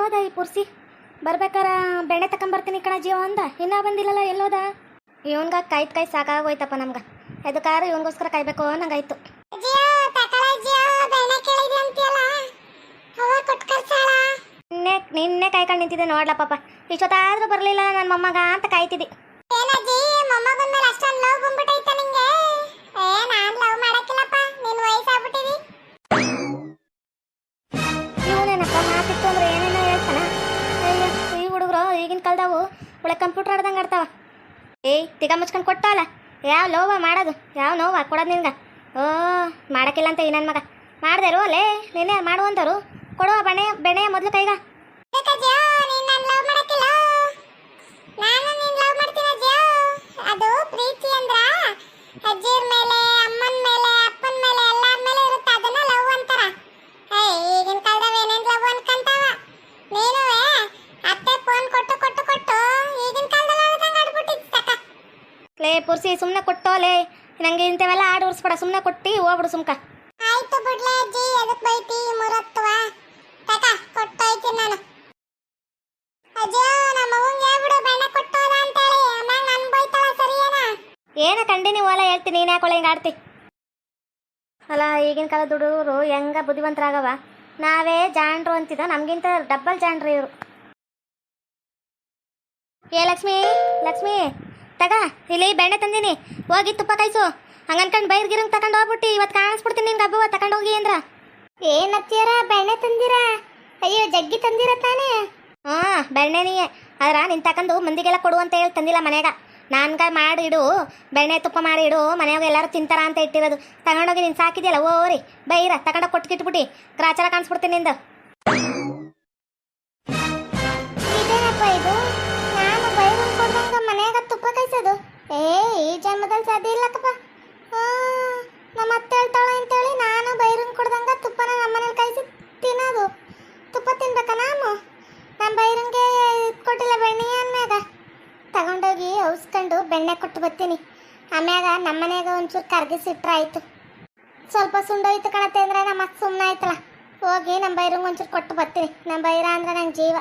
ಎಲ್ಲೋದ ಈ ಪುರ್ಸಿ? ಬರ್ಬೇಕಾರ ಬೆಣ್ಣೆ ತಕೊಂಬರ್ತೀನಿ ಕಣ ಜೀವ ಅಂದ ಇನ್ನೂ ಬಂದಿಲ್ಲಲ್ಲ ಎಲ್ಲೋದ? ಇವನ್ಗ ಕಾಯ್ತು ಕಾಯ್ ಸಾಕಾಗೋಯ್ತಪ್ಪ ನಮ್ಗೆ. ಎದಕ್ಕಾರ ಇವನ್ಗೋಸ್ಕರ ಕಾಯ್ಬೇಕು ನಂಗಾಯ್ತು ನಿನ್ನೆ ನಿನ್ನೆ ಕಾಯ್ಕೊಂಡು ನಿಂತಿದ್ದೆ ನೋಡ್ಲ ಪಾಪ. ಇಷ್ಟೊತ್ತಾದ್ರೂ ಬರಲಿಲ್ಲ ನನ್ನ ಮೊಮ್ಮಗ ಅಂತ ಕಾಯ್ತಿದ್ದಿ. ಕಂಪ್ಯೂಟರ್ ಆಡ್ದಂಗೆ ಆಡ್ತಾವ. ಏಯ್, ತಿಗ ಮುಚ್ಕೊಂಡು ಕೊಟ್ಟವಲ್ಲ ಯಾವ ಲೋವ ಮಾಡೋದು? ಯಾವ ನೋವ ಕೊಡೋದು ನಿನ್ಗೆ? ಓ, ಮಾಡೋಕ್ಕಿಲ್ಲ ಅಂತ ಈ ನನ್ನ ಮಗ. ಮಾಡ್ದೆ ಅಲ್ಲೇ ನೀನೇ ಮಾಡುವಂಥವ್ರು ಕೊಡುವ ಬಣೆ, ಬೆಣೆಯ ಮೊದಲು ಕೈಗ. ಅದು ಪ್ರೀತಿ ಮೇಲೆ, ಅಮ್ಮನ ಮೇಲೆ ಲೇ ಸುಮ್ಮನೆ ಕೊಟ್ಟೋಲೆ. ನಂಗೆ ಇಂಥವೆಲ್ಲ ಆಡು ಸುಮ್ಮನೆ ಕೊಟ್ಟಿ ಹೋಗ್ಬಿಡು ಸುಮ್ಕ. ಆಯ್ತು ಬಿಡ್ಲೆ ಅಜ್ಜಿ ಎದಕ್ ಬೈತಿ ಮುರತ್ವ? ತಕ ಕೊಟ್ಟೋಯ್ತೀನಿ ನಾನು. ಅಜ್ಜಿ ನಮ್ಮ ಅವ್ವಂಗೆ ಹೇಳ್ಬಿಡು ಬೆಣ್ಣೆ ಕೊಟ್ಟೋದ ಅಂತೇಳಿ. ಆಮ್ಯಾಗ ನನ್ ಬೈತಾಳ ಸರಿಯೇನ? ಏನ ಕಂಡಿನಿ ಓಲ ಹೇಳ್ತೀನಿ ನೀನು ಯಾಕೆ ಹಿಂಗೆ ಆಡ್ತಿ? ಅಲ್ಲ ಈಗಿನ ಕಾಲದ ಹುಡುಗರು ಹೆಂಗ ಬುದ್ಧಿವಂತರಾಗವ? ನಾವೇ ಜಾಂಡ್ರು ಅಂತಿದ್ದ ನಮಗಿಂತ ಡಬ್ಬಲ್ ಜಾಂಡ್ರು ಇವರು. ಏ ಲಕ್ಷ್ಮಿ ಲಕ್ಷ್ಮಿ. ತಗ ಇಲ್ಲಿ ಬೆಣ್ಣೆ ತಂದೀನಿ. ಹೋಗಿ ತುಪ್ಪ ಕಾಯ್ಸು. ಹಂಗನ್ಕಂಡು ಬೈರ್ ಗಿರಂಗ್ ತಗೊಂಡು ಹೋಗ್ಬಿಟ್ಟು. ಇವತ್ತು ಕಾಣಿಸ್ಬಿಡ್ತೀನಿ ನಿನ್ಗೆ ಹಬ್ಬವ ತಗೊಂಡು ಹೋಗಿ ಅಂದ್ರ. ಏನತ್ತೀರ ಬೆಣ್ಣೆ ತಂದಿರ? ಅಯ್ಯೋ ಜಗ್ಗಿ ತಂದಿರ ತಾನೇ? ಬೆಣ್ಣೆ ನೀ. ಅದ್ರ ನಿನ್ ತಕೊಂಡು ಮಂದಿಗೆಲ್ಲ ಕೊಡು ಅಂತ ಹೇಳಿ ತಂದಿಲ್ಲ ಮನ್ಯಾಗ. ನಾನ್ಗ ಮಾಡಿ ಇಡು ಬೆಣ್ಣೆ ತುಪ್ಪ ಮಾಡಿ ಇಡು ಮನೆಯಾಗ ಎಲ್ಲರೂ ತಿಂತಾರ ಅಂತ ಇಟ್ಟಿರೋದು. ತಗೊಂಡೋಗಿ ನೀನು ಸಾಕಿದ್ಯಲ್ಲ ಓರಿ ಬೈರ ತಗೊಂಡೋಗಿ ಕೊಟ್ಕಿಟ್ಬಿಟ್ಟು ಗ್ರಾಚಾರ ಕಾಣಿಸ್ಬಿಡ್ತೀನಿ ನಿಂದು. ಏ ಈ ಜನ್ಮದಲ್ಲಿ ಸಾಧ್ಯ ಇಲ್ಲಕ್ಕಪ್ಪ ನಮ್ಮ ಅತ್ತೆ ಹೇಳ್ತಾಳೆ ಅಂತೇಳಿ ನಾನು ಬೈರನ್ ಕುಡ್ದಂಗ ತುಪ್ಪನ ನಮ್ಮನೇಲಿ ಕಾಯಿಸಿ ತಿನ್ನೋದು. ತುಪ್ಪ ತಿನ್ಬೇಕಾ ನಾನು? ನಮ್ಮ ಬೈರಂಗೆ ಕೊಟ್ಟಿಲ್ಲ ಬೆಣ್ಣೆ ಅನ್ಮ್ಯಾಗ. ತಗೊಂಡೋಗಿ ಔಸ್ಕೊಂಡು ಬೆಣ್ಣೆ ಕೊಟ್ಟು ಬರ್ತೀನಿ. ಆಮ್ಯಾಗ ನಮ್ಮನೆಯಾಗ ಒಂಚೂರು ಕರ್ಗಿಸಿಟ್ರೆ ಆಯಿತು. ಸ್ವಲ್ಪ ಸುಂಡೋಯ್ತು ಕಣತ್ತೆ ಅಂದ್ರೆ ನಮ್ಮ ಅಕ್ಕ ಸುಮ್ಮನೆ ಆಯ್ತಲ್ಲ. ಹೋಗಿ ನಮ್ಮ ಬೈರಂಗೆ ಒಂಚೂರು ಕೊಟ್ಟು ಬರ್ತೀನಿ. ನಮ್ಮ ಬೈರ ಅಂದ್ರೆ ನಂಗೆ ಜೀವ.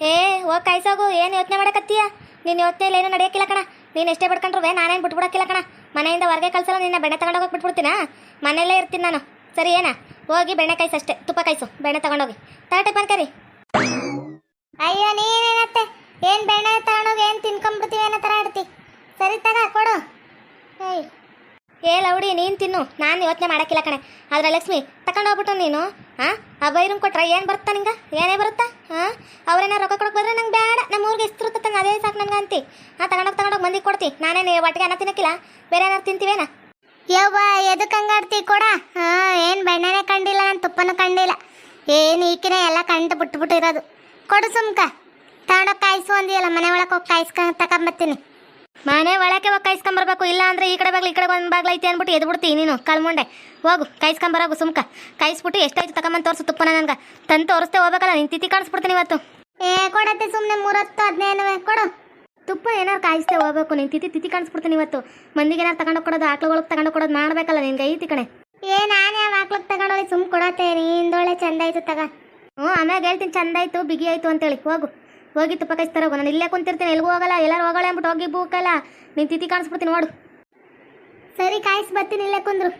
ಏ, ಹೋಗಿ ಕಾಯ್ಸೋಗು. ಏನು ಯೋಚನೆ ಮಾಡಕತ್ತೀಯ? ನೀನು ಯೋಚನೆ ಇಲ್ಲ ಏನೂ ನಡೆಯೋಕ್ಕಿಲ್ಲ ಕಣ. ನೀನು ಎಷ್ಟೇ ಬಿಡ್ಕೊಂಡ್ರು ನಾನೇನು ಬಿಟ್ಬಿಡಕ್ಕಿಲ್ಲ ಕಣ. ಮನೆಯಿಂದ ಹೊರಗೆ ಕಳ್ಸಲ್ಲ ನಿನ್ನ ಬೆಣ್ಣೆ ತಗೊಂಡೋಗಿ ಬಿಟ್ಬಿಡ್ತೀನಾ? ಮನೆಯಲ್ಲೇ ಇರ್ತೀನಿ ನಾನು. ಸರಿ ಏನಾ? ಹೋಗಿ ಬೆಣ್ಣೆ ಕಾಯ್ಸು ಅಷ್ಟೇ ತುಪ್ಪ ಕಾಯಿಸು. ಬೆಣ್ಣೆ ತಗೊಂಡೋಗಿ. ತರಟೆ ಪನ್ಕರಿ ಅಯ್ಯೋ ನೀನೇನತ್ತೆ? ಏನು ಬೆಣ್ಣೆ ತಗೊಂಡೋಗಿ ಏನು ತಿನ್ಕೊಂಡ್ಬಿಡ್ತೀವಿ ಅನ್ನೋ ಥರ ಆಡ್ತಿ. ಸರಿ ತಗ ಕೊಡು. ಏಯ್. ಏ ಲೌಡಿ ನೀನು ತಿನ್ನು. ನಾನು ಯೋಚನೆ ಮಾಡೋಕ್ಕಿಲ್ಲ ಕಣೆ. ಆದರೆ ಲಕ್ಷ್ಮಿ ತಗೊಂಡೋಗ್ಬಿಟ್ಟು ನೀನು ಹಾಂ ಆ ಬೈರಂಗ್ ಕೊಟ್ರೆ ಏನು ಬರುತ್ತಾ ನಿಂಗೆ? ಏನೇ ಬರುತ್ತಾ ಹಾಂ ಅವ್ರೇನೋ ರೊಕ್ಕ ಕೊಡಕ್ಕೆ ಬಂದರೆ ನಂಗೆ ಬೇಡ ನಮ್ಮ ಊರಿಗೆ ಇಸ್ತಿರುತ್ತೆ ಅದೇ ಸಾಕು ನನಗೆ ಅಂತಿ. ಹಾಂ ತಗೊಂಡೋಗಿ ತಗೊಂಡೋಗಿ ಮಂದಿಗೆ ಕೊಡ್ತಿ. ನಾನೇನು ಒಟ್ಟಿಗೆ ಅನ್ನ ತಿನ್ನಕ್ಕಿಲ್ಲ? ಬೇರೆ ಏನಾರು ತಿಂತೀವೇನಾ? ಯವ್ವ ಎದಕ್ಕೆ ಹಂಗಾಡ್ತಿ ಕೊಡ? ಹಾಂ ಏನು ಬೆಣ್ಣೆನೇ ಕಂಡಿಲ್ಲ ನಾನು ತುಪ್ಪನೂ ಕಂಡಿಲ್ಲ. ಏನು ಈಕಿನ ಎಲ್ಲ ಕಂಡು ಬಿಟ್ಬಿಟ್ಟಿರೋದು. ಕೊಡು ಸುಮ್ಕ. ತಗೊಂಡೋಗಿ ಕಾಯಿಸು ಅಂದಿಯಲ್ಲ ಮನೆ ಒಳಗೆ ಹೋಗಿ ಕಾಯಿಸ್ಕೊಂಡು ತಗೊಂಬತ್ತೀನಿ ಮನೆ ಒಳಗೆ ಹೋಗಿ ಕಾಯಿಸ್ಕೊಂಬರ್ಬೇಕು ಇಲ್ಲ ಅಂದರೆ ಈ ಕಡೆ ಬಾಗ್ಲು ಈ ಕಡೆ ಒಂದು ಬಾಗ್ಲು ಐತಿ ಅಂದ್ಬಿಟ್ಟು ಎದ್ಬಿಡ್ತೀನಿ ನೀನು ಕಳ್ಮುಂಡೆ ಹೋಗು ಕಾಯಿಸ್ಕೊಂಬರೋಗು ಸುಮ್ಕ. ಕಾಯಿಸ್ಬಿಟ್ಟು ಎಷ್ಟಾಯ್ತು ತಗೊಂಬಂದು ತೋರಿಸು ತುಪ್ಪನ ನನಗೆ. ತಂದು ತೋರಿಸ್ತೇ ಹೋಗ್ಬೇಕಲ್ಲ ನೀನು ತಿಥಿ ಕಾಣಿಸ್ಬಿಡ್ತೀನಿ ಇವತ್ತು ಏ ಕೊಡತ್ತೆ ಸುಮ್ಮನೆ ಮೂರತ್ತು ಹದಿನೈದು ಕೊಡು. ತುಪ್ಪ ಏನಾರು ಕಾಯಿಸ್ತೇ ಹೋಗ್ಬೇಕು ನೀನು ತಿತಿ ತಿತಿ ಕಾಣಿಸ್ಬಿಡ್ತೀನಿ ಇವತ್ತು. ಮಂದಿಗೆ ಏನಾರು ತಗೊಂಡು ಕೊಡೋದು ಆಕ್ಳುಗಳಿಗೆ ತಗೊಂಡು ಕೊಡೋದು ಮಾಡ್ಬೇಕಲ್ಲ ನಿನ್ಗೆ ಐತಿ ಕಣೆ. ಏ ನಾನು ಯಾವ ಹಾಕ್ಲಕ್ ತಗೊಂಡೋಗಿ ಸುಮ್ ಕೊಡತ್ತೆ ನಿಂದೊಳ್ಳೆ ಚಂದ ಆಯ್ತು ತಗ. ಹ್ಞೂ ಆಮ್ಯಾಗ ಹೇಳ್ತೀನಿ ಚಂದ ಆಯ್ತು ಬಿಗಿ ಆಯ್ತು ಅಂತೇಳಿ ಹೋಗು. ಹೋಗಿ ತುಪ್ಪ ಕಾಯಿಸ್ತಾರ ಹೋಗು ನಾನು ಇಲ್ಲೇ ಕುಂತಿರ್ತೀನಿ ಎಲ್ಗೂ ಹೋಗಲ್ಲ ಎಲ್ಲರೂ ಹೋಗಲ್ಲ ಅಂದ್ಬಿಟ್ಟು ಹೋಗಿ ಬೂಕಲ್ಲ. ನೀನು ತಿತಿ ಕಾಣಿಸ್ಬಿಡ್ತೀನಿ ನೋಡು. ಸರಿ ಕಾಯಿಸಿ ಬರ್ತೀನಿ ಇಲ್ಲೇ ಕುಂದ್ರು.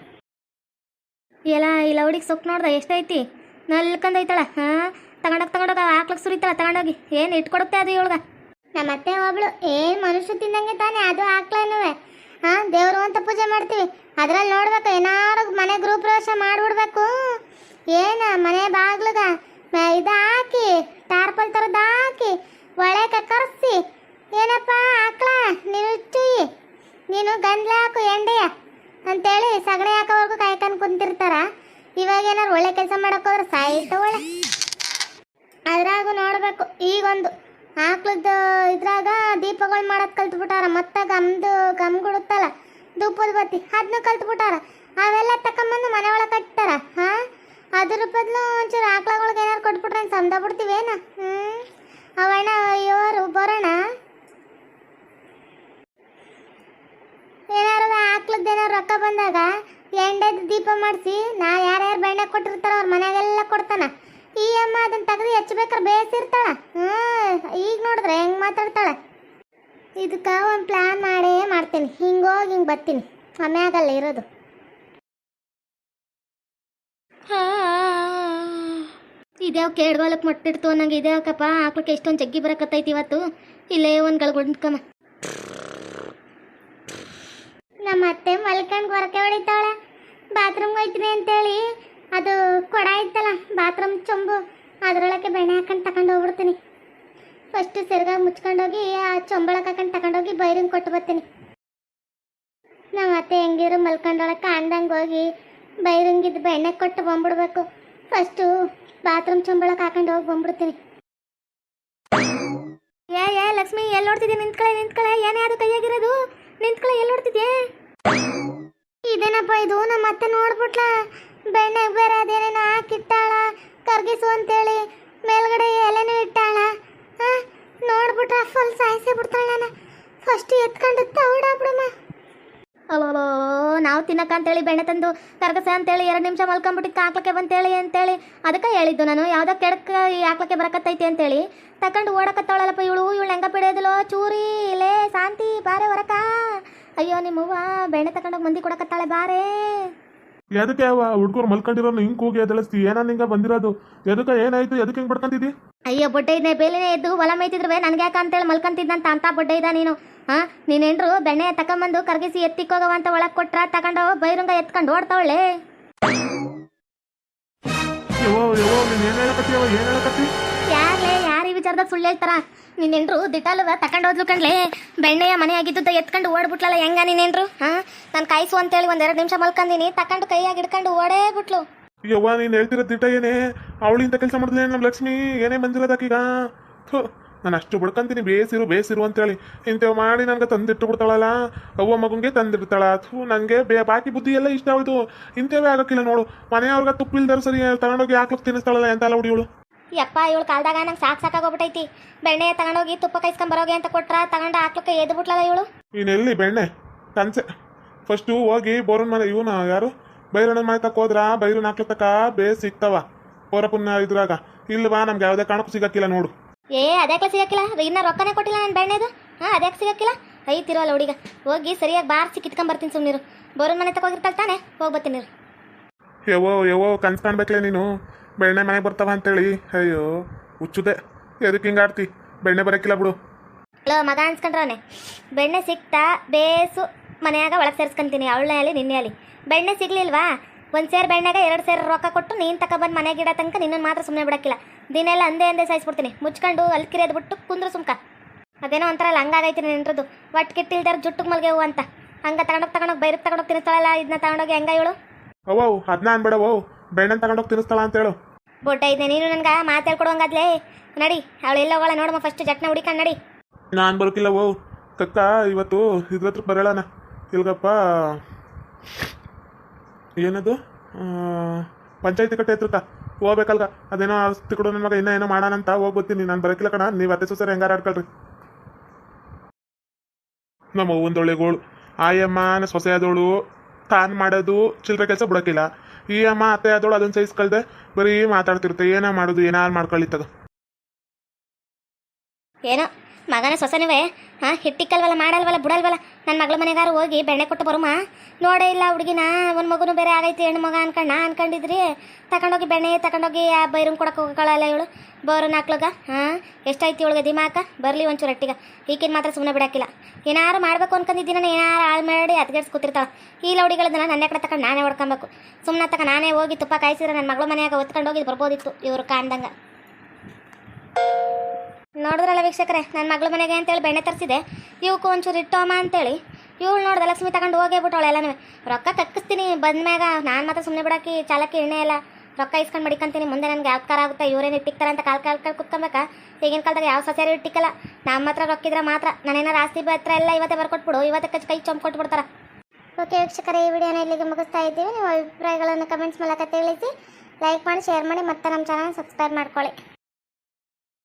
ಎಲ್ಲ ಈ ಲೌಡಿಗೆ ಸೊಪ್ಪು ನೋಡ್ದ ಎಷ್ಟೈತಿ? ನಲ್ಕಂದೈತಳ ಹಾಂ? ತಗೊಂಡೋಗಿ ತಗೊಂಡೋಗ ಹಾಕ್ಲಕ್ಕೆ ಸುರಿತಾಳ, ತಗೊಂಡೋಗಿ. ಏನು ಇಟ್ಕೊಡುತ್ತೆ ಅದು ಇವಳಗ? ನಮ್ಮ ಅತ್ತೆ ಒಬ್ಳು ಏನು ಮನುಷ್ಯ ತಿಂದಂಗೆ ತಾನೇ, ಅದು ಹಾಕ್ಲನುವೆ ಹಾ, ದೇವ್ರು ಅಂತ ಪೂಜೆ ಮಾಡ್ತೀವಿ. ಅದ್ರಲ್ಲಿ ನೋಡ್ಬೇಕು, ಏನಾರು ಮನೆ ಗೃಹ ಪ್ರವೇಶ ಮಾಡ್ಬಿಡ್ಬೇಕು. ಏನ, ಮನೆ ಬಾಗ್ಲದ ಇದು ಹಾಕಿ ಟಾರ್ಪಲ್ ಥರದ್ದು ಹಾಕಿ, ಒಳಗೆ ಕರ್ಸಿ. ಏನಪ್ಪ ಹಾಕ್ಲ ನೀನು ಚುಯಿ ನೀನು ಗಂಡ್ಲ ಹಾಕು ಎಂಡೆಯ ಅಂತೇಳಿ ಸಗಣಿ ಹಾಕೋವರೆಗೂ ಕಾಯ್ಕೊಂಡು ಕುಂತಿರ್ತಾರ. ಇವಾಗ ಏನಾರು ಒಳ್ಳೆ ಕೆಲಸ ಮಾಡೋಕೋದ್ರೆ ಸಾಯ್ತ ಒಳ್ಳೆ ಅದ್ರಾಗ ನೋಡ್ಬೇಕು ಆಕ್ಳದ ಇದ್ರಾಗ ದೀಪಗಳು ಮಾಡೋದ್ ಕಲ್ತ್ಬಿಟ್ಟಾರ. ಮತ್ತೆ ಗಮ್ದು ಗಮ್ ಗುಡುತ್ತಲ್ಲ ಧೂಪದ ಬತ್ತಿ ಅದನ್ನ ಕಲ್ತ್ಬಿಟ್ಟಾರ. ಅವೆಲ್ಲ ತಕೊಂಬಂದು ಮನೆ ಒಳಗೆ ಕಟ್ತಾರ ಹಾ? ಅದ್ರ ಬದಲು ಒಂಚೂರು ಆಕ್ಳಗಳಿಗೆ ಏನಾರು ಕೊಟ್ಬಿಟ್ರೆ ಸಂದ ಬಿಡ್ತೀವೇನ? ಹ್ಮ್? ಅವಣ್ಣ, ಇವರು ಬರೋಣ. ಏನಾರು ಆಕ್ಳದ್ದು ಏನಾರು ರೊಕ್ಕ ಬಂದಾಗ, ಎಂಡದ ದೀಪ ಮಾಡಿಸಿ, ನಾ ಯಾರ್ಯಾರು ಬೆಣ್ಣೆ ಕೊಟ್ಟಿರ್ತಾರ ಅವ್ರ ಮನೆಗೆಲ್ಲ ಕೊಡ್ತಾನ. ಈ ಅಮ್ಮ ಅದನ್ನ ತೆಗೆದು ಹೆಚ್ಚಬೇಕಾರೆ ಬೇಯಿಸಿರ್ತಾಳ ಹ್ಮ್ ಈಗ ನೋಡಿದ್ರೆ ಹೆಂಗ್ ಮಾತಾಡ್ತಾಳೆ. ಇದಕ್ಕೆ ಒಂದು ಪ್ಲಾನ್ ಮಾಡೇ ಮಾಡ್ತೀನಿ. ಹಿಂಗೋಗಿ ಹಿಂಗೆ ಬರ್ತೀನಿ. ಆಮ್ಯಾಗಲ್ಲ ಇರೋದು. ಇದ್ಯಾವ ಕೇಡ್ಗೋಲಕ್ಕೆ ಮೊಟ್ಟಿಡ್ತು ನಂಗೆ ಇದ್ಯಾಕಪ್ಪ ಆಕ್ಳಕ್ಕೆ ಎಷ್ಟೊಂದು ಜಗ್ಗಿ ಬರಕತ್ತೈತಿ ಇವತ್ತು. ಇಲ್ಲೇ ಒಂದು ಗಳಗುಂಡ್ಕಮ್ಮ ನಮ್ಮ ಅತ್ತೆ ಮಲ್ಕಂಡ್ ಹೊರಕೆ ಹೊಡಿತಾಳೆ. ಬಾತ್ರೂಮ್ಗೆ ಹೋಯ್ತೀನಿ ಅಂತೇಳಿ. ಅದು ಕೊಡ ಇತ್ತಲ್ಲ, ಬಾತ್ರೂಮ್ ಚೊಂಬು ಅದರೊಳಗೆ ಬೆಣ್ಣೆ ಹಾಕೊಂಡು ತಗೊಂಡು ಹೋಗ್ಬಿಡ್ತೀನಿ. ಫಸ್ಟ್ ಸೆರ್ಗ ಮುಚ್ಕೊಂಡೋಗಿ ಆ ಚೊಂಬಳಕ್ಕೆ ಹಾಕೊಂಡು ತಗೊಂಡೋಗಿ ಬೈರಿಂಗ್ ಕೊಟ್ಟು ಬರ್ತೀನಿ. ನಮ್ಮ ಅತ್ತೆ ಹೆಂಗಿದ್ರು ಮಲ್ಕೊಂಡೊಳಕ್ಕೆ ಅಂದಂಗೆ ಹೋಗಿ ಬೈರಿಂಗಿದ್ದು ಬೆಣ್ಣೆ ಕೊಟ್ಟು ಬಂದ್ಬಿಡ್ಬೇಕು. ಫಸ್ಟು ಬಾತ್ರೂಮ್ ಚೊಂಬಳಕ್ಕೆ ಹಾಕೊಂಡು ಹೋಗಿ ಬಂದ್ಬಿಡ್ತೀನಿ. ಏ ಏ, ಲಕ್ಷ್ಮಿ ಎಲ್ಲಿ ನೋಡ್ತಿದ್ದೆ? ನಿಂತ್ಕಳೆ ನಿಂತ್ಕಳೆ. ಏನೇ ಅದು ಕೈಯಾಗಿರೋದು? ನಿಂತ್ಕಳೆ ಎಲ್ಲಿ ನೋಡ್ತಿದ್ಯಾ ಇದೇನಪ್ಪ ಇದು? ನಮ್ಮ ಅತ್ತೆ ನೋಡ್ಬಿಟ್ಲ. ಬೆಣ್ಣೆಗೆ ಬೇರೆ ಅದೇನೇನೋ ಹಾಕಿಟ್ಟಾಳ. ಕರ್ಗಿಸು ಅಂತೇಳಿ ಮೇಲ್ಗಡೆ ಎಲೆನೂ ಇಟ್ಟಾಳ. ನೋಡ್ಬಿಟ್ರ ಫುಲ್ ಸಾಯಿಸಿ ಬಿಡ್ತಾಳ ನಾನು. ಫಸ್ಟ್ ಎತ್ಕೊಂಡು ತೌಡಾಬಿಡಮ್ಮ ಅಲೋ ನಾವು ತಿನ್ನಕ ಅಂತೇಳಿ ಬೆಣ್ಣೆ ತಂದು ಕರ್ಗಸ ಅಂತೇಳಿ ಎರಡು ನಿಮಿಷ ಮಲ್ಕೊಂಬಿಟ್ಟು ಹಾಕ್ಲಕ್ಕೆ ಬಂತೇಳಿ ಅಂತೇಳಿ. ಅದಕ್ಕೆ ಹೇಳಿದ್ದು ನಾನು, ಯಾವುದೋ ಕೆಡಕ ಈ ಹಾಕ್ಲಕ್ಕೆ ಬರಕತ್ತೈತಿ ಅಂತೇಳಿ. ತಕೊಂಡು ಓಡಕತ್ತಾಳಲ್ಲಪ್ಪ ಇವಳು ಇವಳು ಹೆಂಗ ಬಿಡೋದಿಲ್ಲೋ ಚೂರಿ ಲೇ ಶಾಂತಿ, ಬಾರೆ, ಹೊರಕ. ಅಯ್ಯೋ ನಿಮ್ಮವ್ವ ಬೆಣ್ಣೆ ತಗೊಂಡೋಗಿ ಮಂದಿ ಕೊಡಕತ್ತಾಳೆ ಬಾರೆ. ಎದಕ್ಕೆ ಅವ ಹುಡ್ಗರು ಮಲ್ಕೊಂಡಿರೋ ಹಿಂಗ್ ಕೂಗಿ ಎದಳಿಸ್ತಿ? ಏನೋ ನಿಂಗ ಬಂದಿರೋದು? ಎದಕ್ಕೆ ಏನಾಯ್ತು? ಎದಕ್ಕೆ ಹಿಂಗ್ ಬಡ್ಕಂತಿದ್ದಿ? ಅಯ್ಯೋ ಬೊಡ್ಡೆ ಇದ್ದೆ ಬೇಲೆನೇ ಎದ್ದು ಹೊಲ ಮೇಯ್ತಿದ್ರುವೆ ನನ್ಗೆ ಯಾಕ ಅಂತೇಳಿ ಮಲ್ಕಂತಿದ್ದಂತ ಅಂತ ಬೊಡ್ಡೆ ಇದ ನೀನು ಹಾ ನೀನೇನ್ರು ಬೆಣ್ಣೆ ತಕೊಂಬಂದು ಕರಗಿಸಿ ಎತ್ತಿಕ್ಕೋಗವ ಅಂತ ಒಳಗೆ ಕೊಟ್ರ ತಗೊಂಡು ಬೈರಂಗ ಎತ್ಕೊಂಡು ಓಡ್ತಾವಳೆ. ಯವ್ವ ಯವ್ವ ನೀನ್ ಏನ್ ಹೇಳಕತ್ತಿ ಏನ್ ಹೇಳಕತ್ತಿ? ವಿಚಾರದಾಗ ಸುಳ್ಳು ಹೇಳ್ತಾರ. ನೀನೇನ್ರು ದಿಟಾಲುವ? ತಕೊಂಡು ಹೋದ್ಲು ಕಣ್ಲೆ. ಬೆಣ್ಣೆಯ ಮನೆ ಆಗಿದ್ದು ಎತ್ಕೊಂಡು ಓಡ್ಬಿಟ್ಲಲ್ಲ, ಹೆಂಗ ನೀನೇನ್ರು? ಹಾ? ನಾನು ಕಾಯಿಸು ಅಂತೇಳಿ ಒಂದೆರಡು ನಿಮಿಷ ಮಲ್ಕಂದಿನಿ, ತಕೊಂಡು ಕೈಯಾಗಿ ಹಿಡ್ಕೊಂಡು ಓಡೇ ಬಿಟ್ಲು ಯವ್ವ, ನೀನ್ ಹೇಳ್ತಿರೋ ದಿಟ ಏನೇ? ಅವಳಿಂದ ಕೆಲಸ ಮಾಡಿದ್ಲೆ ನಮ್ಮ ಲಕ್ಷ್ಮಿ? ಏನೇ ಬಂದಿರೋದಾಕೀಗ ಥು, ನಾನು ಅಷ್ಟು ಬಿಡ್ಕಂತೀನಿ, ಬೇಸಿರು ಬೇಸಿರು ಅಂತೇಳಿ. ಇಂಥವ್ ಮಾಡಿ ನನಗೆ ತಂದಿಟ್ಟು ಬಿಡ್ತಾಳಲ್ಲ? ಅವ್ವ ಮಗುಂಗೆ ತಂದಿಡ್ತಾಳ. ಥೂ ನನಗೆ ಬೇ, ಬಾಕಿ ಬುದ್ಧಿ ಎಲ್ಲ ಇಷ್ಟ ಅವಳು ಇಂಥವೇ ಆಗಕ್ಕಿಲ್ಲ ನೋಡು. ಮನೆಯವ್ರಿಗೆ ತುಪ್ಪ ಇಲ್ದಾರ ಸರಿ, ತಗೊಂಡೋಗಿ ಹಾಕ್ಲಿಕ್ಕೆ ತಿನ್ನಿಸ್ತಾಳಲ್ಲ ಎಂತಲ್ಲ ಹುಡುಗಳು ಯಪ್ಪ ಇವಳು ಕಾಲದಾಗ ನಂಗೆ ಸಾಕು ಸಾಕಾಗೋಗ್ಬಿಟ್ಟೈತಿ ಬೆಣ್ಣೆ ತಗೊಂಡೋಗಿ ತುಪ್ಪ ಕೈಸ್ಕೊಂಡ್ ಬರೋಗಿ ಅಂತ ಕೊಟ್ರ ತಗೊಂಡ ಹಾಕ್ಲಿಕ್ಕೆ ಎದ್ದು ಬಿಟ್ಲಲ್ಲ ಇವಳು? ಇನ್ನೆಲ್ಲಿ ಬೆಣ್ಣೆ? ಕನ್ಸೆ ಫಸ್ಟು ಹೋಗಿ ಬೋರನ್ ಮನೆ ಇವನ ಯಾರು? ಬೈರಣ್ಣನ ಮನೆ ತಕ್ಕ ಹೋದ್ರ? ಬೈರನ್ ಹಾಕ್ಲತ್ತಕ ಬೇ ಸಿಗ್ತಾವ. ಬೋರಪ್ಪನ ಇದ್ರಾಗ. ಇಲ್ವಾ ನಮ್ಗೆ ಯಾವುದೇ ಕಾರಣಕ್ಕೂ ಸಿಗಕ್ಕಿಲ್ಲ ನೋಡು. ಏ ಅದಕ್ಕೆ ಸಿಗಕ್ಕಿಲ್ಲ? ಇನ್ನ ರೊಕ್ಕನೇ ಕೊಟ್ಟಿಲ್ಲ ನನ್ನ ಬೆಣ್ಣೆದು? ಹಾಂ ಅದಕ್ಕೆ ಸಿಗಕ್ಕಿಲ್ಲ? ಐತಿರೋಲ್ಲ ಹುಡುಗ. ಹೋಗಿ ಸರಿಯಾಗಿ ಬಾರ್ಸಿ ಕಿತ್ಕೊಂಡ್ ಬರ್ತೀನಿ ಸುಮ್ಮನಿರು ಬೋರನ್ ಮನೆ ತಗೋಗಿರ್ತಾಳೆ ತಾನೆ? ಹೋಗಿ ಬರ್ತೀನಿ. ಯವೋ ಯವೋ ಕನ್ಸ್ ಕಾಣ್ಬೇಕ್ಲೆ ನೀನು. ಬೆಣ್ಣೆ ಮನೆಗೆ ಬರ್ತಾವ ಅಂತೇಳಿ. ಅಯ್ಯೋ ಹುಚ್ಚುದೆ. ಎದಕ್ಕೆ ಹಿಂಗೆ ಆಡ್ತಿ? ಬೆಣ್ಣೆ ಬರಕ್ಕಿಲ್ಲ ಬಿಡು. ಹಲೋ ಮಗ ಅನ್ಸ್ಕೊಂಡ್ರವನೆ. ಬೆಣ್ಣೆ ಸಿಕ್ತಾ ಬೇಸು ಮನೆಯಾಗ ಒಳಗೆ ಸೇರಿಸ್ಕೊಂತೀನಿ ಅವಳನ್ನೇ ಅಲ್ಲಿ ನಿನ್ನೆ ಅಲ್ಲಿ ಬೆಣ್ಣೆ ಸಿಗ್ಲಿಲ್ವಾ? ಒಂದು ಸೇರು ಬೆಣ್ಣೆಗ ಎರಡು ಸೇರು ರೊಕ್ಕ ಕೊಟ್ಟು ನೀನು ತಗೊಬಂದು ಮನೆಗೆ ಇಡೋ ತನಕ ನಿನ್ನನ್ನು ಮಾತ್ರ ಸುಮ್ಮನೆ ಬಿಡಕ್ಕಿಲ್ಲ. ದಿನೆಲ್ಲ ಅಂದೇ ಅಂದೇ ಸಾಯಿಸ್ಬಿಡ್ತೀನಿ. ಮುಚ್ಕೊಂಡು ಅಲ್ಕಿರಿ ಬಿಟ್ಟು ಕುಂದ್ರು ಸುಮ್ಕ. ಅದೇನೋ ಒಂಥರ ಹಂಗಾಗೈತಿ ನಿನ್ನದು ಒಟ್ಟು ಕಿಟ್ಟಿಲ್ದಾರ ಜುಟ್ಟಿಗೆ ಮಲ್ಗೆ ಹೂವು ಅಂತ. ಹಂಗೆ ತಗೊಂಡೋಗಿ ತಗೊಂಡೋಗಿ ಬೈರಕ್ಕೆ ತಗೊಂಡೋಗಿ ತಿನ್ನಿಸ್ತಾಳಲ್ಲ ಇದನ್ನ ತಗೊಂಡೋಗಿ ಹೆಂಗ ಇವಳು? ಅವೋ ಅದನ್ನ ಅನ್ಬೇಡ ಓ ಬೆಣ್ಣೆ ತಗೊಂಡೋಗಿ ತಿನ್ನಿಸ್ತಾಳ ಅಂತೇಳು ಬೊಟ್ಟ ಐತೆ ನೀನು ನನ್ಗೆ ಮಾತಾಡ್ಕೊಡೋಂಗಾದ್ಲೇ ನಡಿ ಅವಳು ಎಲ್ಲ ಹೋಗಳ ನೋಡಮ್ಮ ಫಸ್ಟ್ ಜಟ್ನ ಹುಡಿಕಂಡು ನಡಿ. ನಾನು ಬರೋಕಿಲ್ಲ, ಓ. ಕಕ್ಕ ಇವತ್ತು ಇದ್ರ ಬರೋಳಣ. ಇಲ್ಗಪ್ಪ, ಏನದು? ಪಂಚಾಯತಿ ಕಟ್ಟೆ ಹತ್ರಕ್ಕ ಹೋಗ್ಬೇಕಲ್ಗ. ಅದೇನೋ ಆಸ್ತಿ ಕೊಡು ನನ್ನ ಮಗ ಇನ್ನೂ ಏನೋ ಹೋಗಿ ಬರ್ತೀನಿ ನಾನು ಬರೋಕಿಲ್ಲ ಕಣ, ನೀವು ಅತ್ತೆ ಸೊಸರೆ ಹೆಂಗಾರ ಆಡ್ಕೊಳ್ರಿ. ನಮ್ಮ ಒಂದೊಳ್ಳೆ ಗೋಳು. ಆಯಮ್ಮನ ಸೊಸೆ ಆದವಳು ತಾನು ಮಾಡೋದು ಚಿಲ್ಲರೆ ಕೆಲಸ ಬಿಡೋಕ್ಕಿಲ್ಲ ಈ ಅಮ್ಮ ಅತ್ತೆ ಆದವಳು ಅದನ್ನು ಸಹಿಸ್ಕೊಳ್ದೆ ಬರೀ ಮಾತಾಡ್ತಿರುತ್ತೆ ಏನ ಮಾಡೋದು ಏನಾರು ಮಾಡ್ಕೊಳ್ಳಿತ್ತದ ಏನೋ ಮಗನ ಸೊಸನಿವೆ ಹಾ ಹಿಟ್ಟಿಕ್ಕಲ್ವಲ್ಲ, ಮಾಡಲ್ವಲ್ಲ, ಬಿಡಲ್ವಲ್ಲ ನನ್ನ ಮಗಳ ಮನೆಗಾರು ಹೋಗಿ ಬೆಣ್ಣೆ ಕೊಟ್ಟು ಬರುಮ? ನೋಡೇ ಇಲ್ಲ ಹುಡುಗಿನ, ಒಂದು ಮಗುನು ಬೇರೆ ಆಗೈತಿ, ಹೆಣ್ಣು ಮಗ ಅನ್ಕಂಡು ನಾ ಅನ್ಕೊಂಡಿದ್ರಿ? ತಗೊಂಡೋಗಿ ಬೆಣ್ಣೆ ತಗೊಂಡೋಗಿ ಆ ಬೈರನ್ ಕೊಡಕ್ಕೆ ಹೋಗಲ್ಲ ಇವಳು? ಬೋರನ್ ನಾಕ್ಲಗ ಹಾಂ ಎಷ್ಟೈತಿ ಇವಳಿಗೆ ದಿಮಾಕ? ಬರಲಿ ಒಂಚೂರು ಅಟ್ಟಿಗೆ ಈಕಿನ ಮಾತ್ರ ಸುಮ್ಮನೆ ಬಿಡಕ್ಕಿಲ್ಲ. ಏನಾರು ಮಾಡಬೇಕು ಅನ್ಕೊಂಡಿದ್ದೀನಿ ಏನಾರು ಹಾಳು ಮಾಡಿ ಅದ್ಗೆಡ್ಸ್ ಕೂತಿರ್ತಾಳ. ಈ ಲೌಡಿಗಳದನ್ನ ನನ್ನ ಕಡೆ ತಗೊಂಡು ನಾನೇ ಹೊಡ್ಕೊಬೇಕು. ಸುಮ್ಮನೆ ತಕ ನಾನೇ ಹೋಗಿ ತುಪ್ಪ ಕಾಯಿಸಿದ್ರೆ ನನ್ನ ಮಗಳ ಮನೆಯಾಗ ಒತ್ಕೊಂಡು ಹೋಗಿ ಬರ್ಬೋದಿತ್ತು ಇವರು ಕಾಣ್ದಂಗೆ. ನೋಡಿದ್ರಲ್ಲ ವೀಕ್ಷಕರೇ ನನ್ನ ಮಗಳ ಮನೆಗೆ ಅಂತೇಳಿ ಬೆಣ್ಣೆ ತರಿಸಿದೆ. ಇವಕ್ಕೆ ಒಂಚೂರು ಇಟ್ಟೋಮ ಅಂತೇಳಿ. ಇವಳು ನೋಡ್ದೆ ಲಕ್ಷ್ಮಿ ತಗೊಂಡು ಹೋಗೇ ಎಲ್ಲನೂ ರೊಕ್ಕ ತಕ್ಕಿಸ್ತೀನಿ ಬಂದ್ಮ್ಯಾಗ ನಾನು ಮಾತ್ರ ಸುಮ್ಮನೆ ಬಿಡಾಕಿ ಚಾಲಕ್ಕೆ ಎಣ್ಣೆ ಎಲ್ಲ ರೊಕ್ಕ ಇಸ್ಕೊಂಡು ಮಡಿಕಂತೀನಿ. ಮುಂದೆ ನನಗೆ ಯಾವ ಆಗುತ್ತೆ, ಇವರೇನು ಇಟ್ಟಿಕ್ತಾರೆ ಅಂತ ಕಾಲ್ ಕಾಲ್ ಕಾಲ್ ಕುತ್ಕೊಬೇಕಾ? ಈಗಿನ ಕಾಲದಾಗ ಯಾವ ಸಸ್ಯಾರು ಇಟ್ಟಿಕ್ಕಲ್ಲ ನಮ್ಮ ಹತ್ರ ರೊಕ್ಕಿದ್ರೆ ಮಾತ್ರ. ನಾನೇನಾರು ಆಸ್ತಿ ಹತ್ರ ಎಲ್ಲ ಇವತ್ತೇ ಬರ್ಕೊಟ್ಬಿಡು. ಇವತ್ತೇ ಕೈ ಚೊಂಬ್ ಕೊಟ್ಬಿಡ್ತಾರೆ. ಓಕೆ ವೀಕ್ಷಕರ, ಈ ವಿಡಿಯೋನ ಇಲ್ಲಿಗೆ ಮುಗಿಸ್ತಾ ಇದ್ದೀವಿ. ನೀವು ಅಭಿಪ್ರಾಯಗಳನ್ನು ಕಮೆಂಟ್ಸ್ ಮೂಲಕ ತಿಳಿಸಿ, ಲೈಕ್ ಮಾಡಿ, ಶೇರ್ ಮಾಡಿ, ಮತ್ತೆ ನಮ್ಮ ಚಾನಲ್ ಸಬ್ಸ್ಕ್ರೈಬ್ ಮಾಡ್ಕೊಳ್ಳಿ.